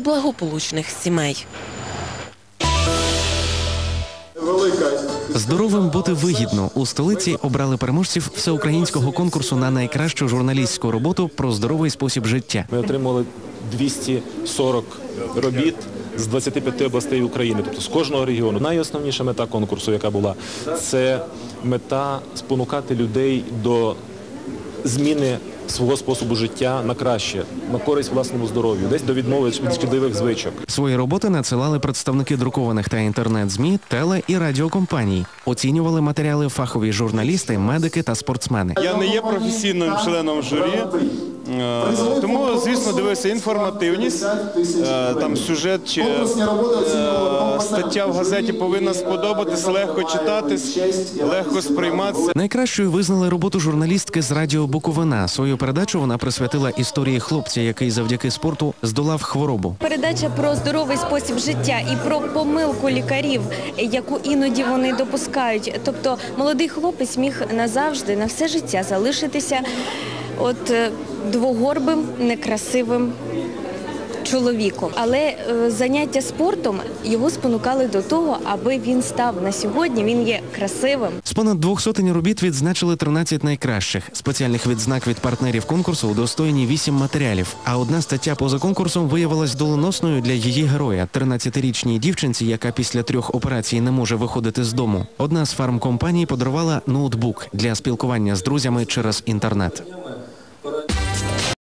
благополучних сімей. Здоровим бути вигідно у столиці обрали переможців всеукраїнського конкурсу на найкращу журналістську роботу про здоровий спосіб життя. Ми отримали 240 робіт з 25 областей України, тобто з кожного регіону. Найосновніша мета конкурсу, яка була, це мета спонукати людей до зміни свого способу життя на краще, на користь власному здоров'ю, десь до відмови від шкідливих звичок. Свої роботи надсилали представники друкованих та інтернет-змі, теле і радіокомпаній. Оцінювали матеріали фахові журналісти, медики та спортсмени. Я не є професійним членом журі, тому, звісно, дивився інформативність, е, там сюжет чи е, стаття в газеті повинна сподобатись, легко читатись, легко сприйматися. Найкращою визнали роботу журналістки з радіо Буковина. Свою передачу вона присвятила історії хлопця, який завдяки спорту здолав хворобу. Передача про здоровий спосіб життя і про помилку лікарів, яку іноді вони допускають. Тобто молодий хлопець міг назавжди, на все життя залишитися от е, двогорбим, некрасивим чоловіком. Але е, заняття спортом його спонукали до того, аби він став на сьогодні. Він є красивим, З понад двох сотень робіт відзначили 13 найкращих. Спеціальних відзнак від партнерів конкурсу удостоєні 8 матеріалів. А одна стаття поза конкурсом виявилась доленосною для її героя, 13-річній дівчинці, яка після трьох операцій не може виходити з дому. Одна з фармкомпаній подарувала ноутбук для спілкування з друзями через інтернет.